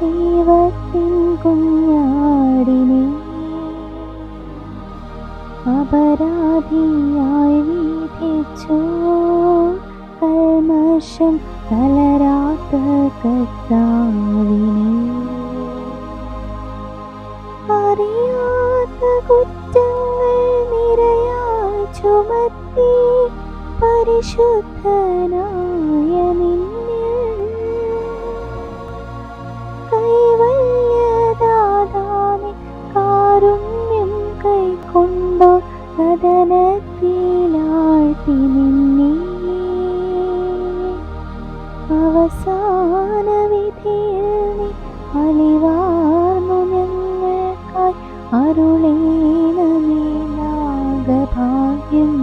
ദൈവത്തിൻ കുഞ്ഞാടിനെ അപരാധിയായി വിധിച്ചു. കൽമശം തളരാത്ത കർത്താവിനെ അറിയാത്ത കുറ്റങ്ങൾ നിരയായി ചുമത്തി പരിശുദ്ധനായ കഥനത്തിലാഴ്ത്തി നിന്നെ അവസാന വിധിയിൽ നീ അലിവാർന്നു ഞങ്ങൾക്കായി അരുളേണമേ നാഗഭാഗ്യം